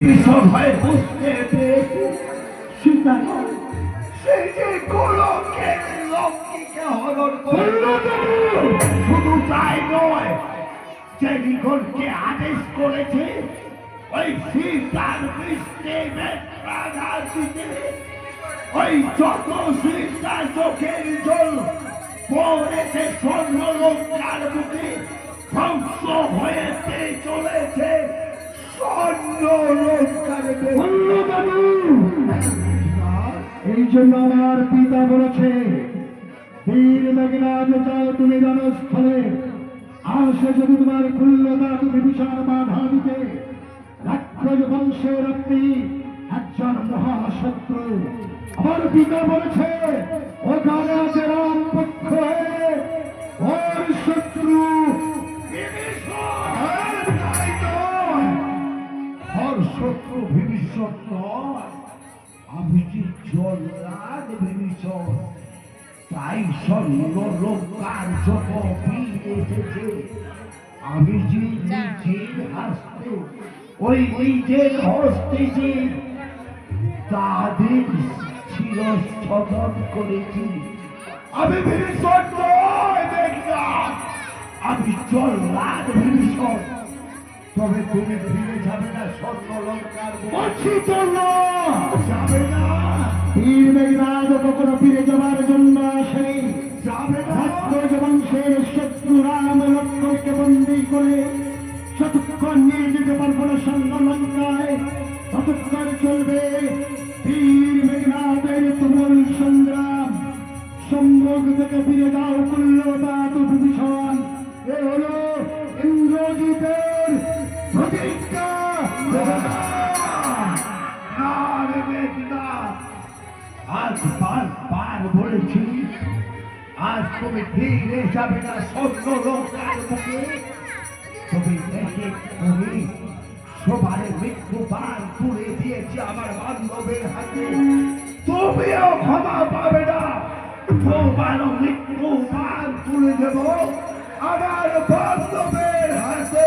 হয়ে সেই যে গোলকের লক্ষ্মীকে হরণ করল শুধু তাই নয় যে নিগনকে আদেশ করেছে, ওই সীতার বৃষ্টি ওই যত সীতা চোখের জল পড়েছে স্বর্ণলঙ্কার বুকে, ধ্বংস হয়েছে চলেছে স্বর্ণলঙ্কার বাবু এই জন্য আমার পিতা বলেছে, বীর মেঘনাথ যাও তুমি রণস্থলে আসে যদি তোমার খুল্লতা তুমি বিশাল বাধা দিতে বংশের আপনি একজন মহাশত্রু। আমার পিতা বলেছে, ওখানে আছে শত্রু ভীষণ নয়। আমি যে জল্লাদ ভীষণ তাই স্বর্ণ লোকার যত এসেছে। আমি যে নিজের হাসতে, ওই নিজের হস্তে যে তাদের ছিল স্থগন করেছি। আমি ভীষণ তবে তুমি ফিরে যাবে না স্বর্ণ লঙ্কার তো না। যাবে না। বীর মেঘনাথ কখনো ফিরে যাবার জন্য আসেনি। যাবে না। বংশের শত্রু রাম লক্ষ্মণকে বন্দী করে যতক্ষণ নিয়ে যেতে পারব না স্বর্ণ লঙ্কায় ততক্ষণ চলবে বীর মেঘনাথের তুমুল সংগ্রাম। সম্মুখ থেকে ফিরে যাও কুল্লতা বিভীষণ। আজ বার বার বলেছি আজ তুমি ফিরে যাবে না স্বর্ণ লঙ্কার বুকে তুমি তুলে দিয়েছি আমার বান্ধবের হাতে তুমিও ক্ষমা পাবে না তোমারও মৃত্যু বার তুলে দেব আমার বান্ধবের হাতে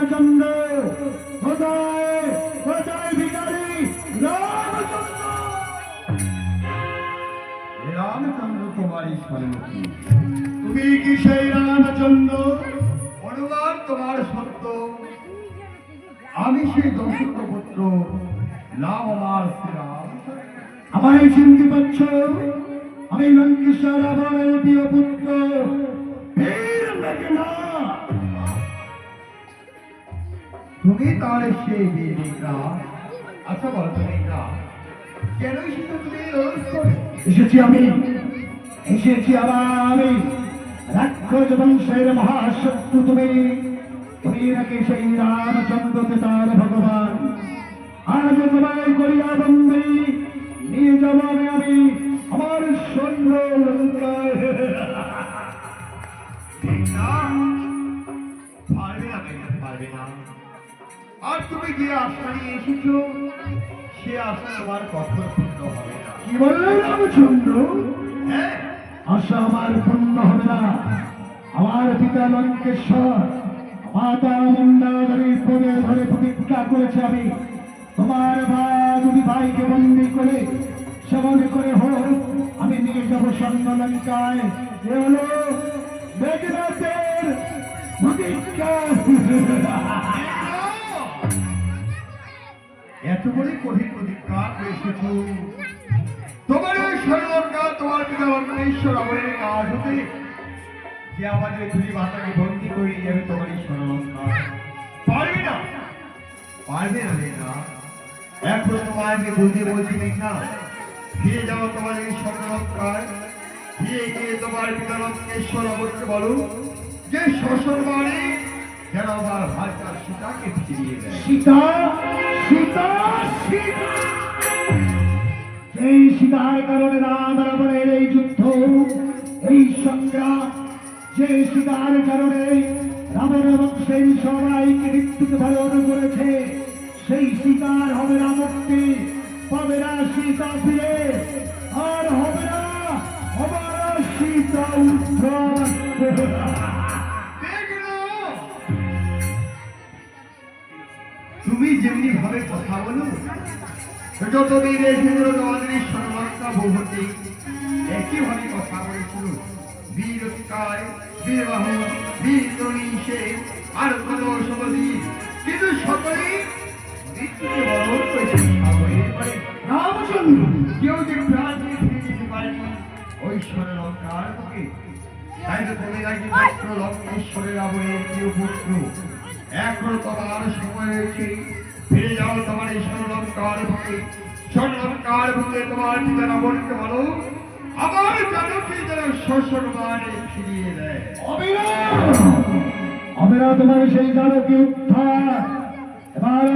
রামচন্দ্র তোমারই তুমি কি সেই রামচন্দ্র অনুমান তোমার সত্য। আমি সেই দশরথ পুত্র নাম আমার শ্রীরাম। আমায় চিনতে পারছ আমি লঙ্কেশ্বর রাবণের প্রিয় পুত্র। তুমি তার সেই বীর আচ্ছা বলো, তুমি এই? এসেছি আমি, এসেছি আবার আমি। রাক্ষস বংশের মহাশত্রু তুমি। তুমি নাকি সেই রামচন্দ্র তার ভগবান। আজ তোমায় করিয়া বন্দি নিয়ে যাব আমি আমি আমার সৈন্য আর তুমি যে আশা নিয়ে এসেছ? সে আশা তোমার কখনো পূর্ণ হবে না। কি বললেন রামচন্দ্র? হ্যাঁ। আশা আমার পূর্ণ হবে না। আমার পিতা লঙ্কেশ্বর মাতা মন্দাদরীর পদে ধরে প্রতিজ্ঞা করেছে আমি। তোমার ভাই দুটি ভাইকে বন্দি করে সেবন করে হোক আমি নিয়ে যাব স্বর্ণ লঙ্কায়। এ হলো মেঘনাথের প্রতিজ্ঞা। এত বড় কঠিন প্রতিজ্ঞা এসেছ। তোমার সর্বজ্ঞা তোমার পিতা ঈশ্বর আমাদের কাজ হতে যে আমাদের দুই মাতাকে বন্দি করে যাবে তোমার সর্বজ্ঞা পারবে না? পারবে না মেঘনা এখন তোমাকে বুঝিয়ে বলছি মেঘনা ফিরে যাও তোমার সর্বজ্ঞায় ফিরে গিয়ে তোমার ঈশ্বর অবশ্যই বলো যে শ্বশুর বাড়ি আমার ভাইটা সীতাকে এই সীতার কারণে রাম রাবণের এই যুদ্ধ, এই সংগ্রাম যে সীতার কারণে সেই ধারণ করেছে, সেই সীতার হবে না মুক্তি পাবে না সীতা ফিরে, আর হবে না হবে সীতা উদ্ধার তুমি যেমনি ভাবে কথা বলো, যতদিন এসেছিল তোমাদের সর্বাত্মা বহুতি একই ভাবে কথা বলেছিল বীর কায় বিবাহ আর কোন কিন্তু সকলেই মৃত্যুকে কেউ যেতে ওই লঙ্কার তাই তো তুমি আবরের প্রিয় পুত্র। এখনও তোমার সময় রয়েছে ফিরে যাও তোমার এই স্বর্ণলঙ্কার বুকে। স্বর্ণলঙ্কার বুকে তোমার পিতা রাবণকে বলো আবার জানকে যেন শ্বশুর মানে ফিরিয়ে দেয় অবিরা তোমার সেই জানকী উদ্ধার। এবার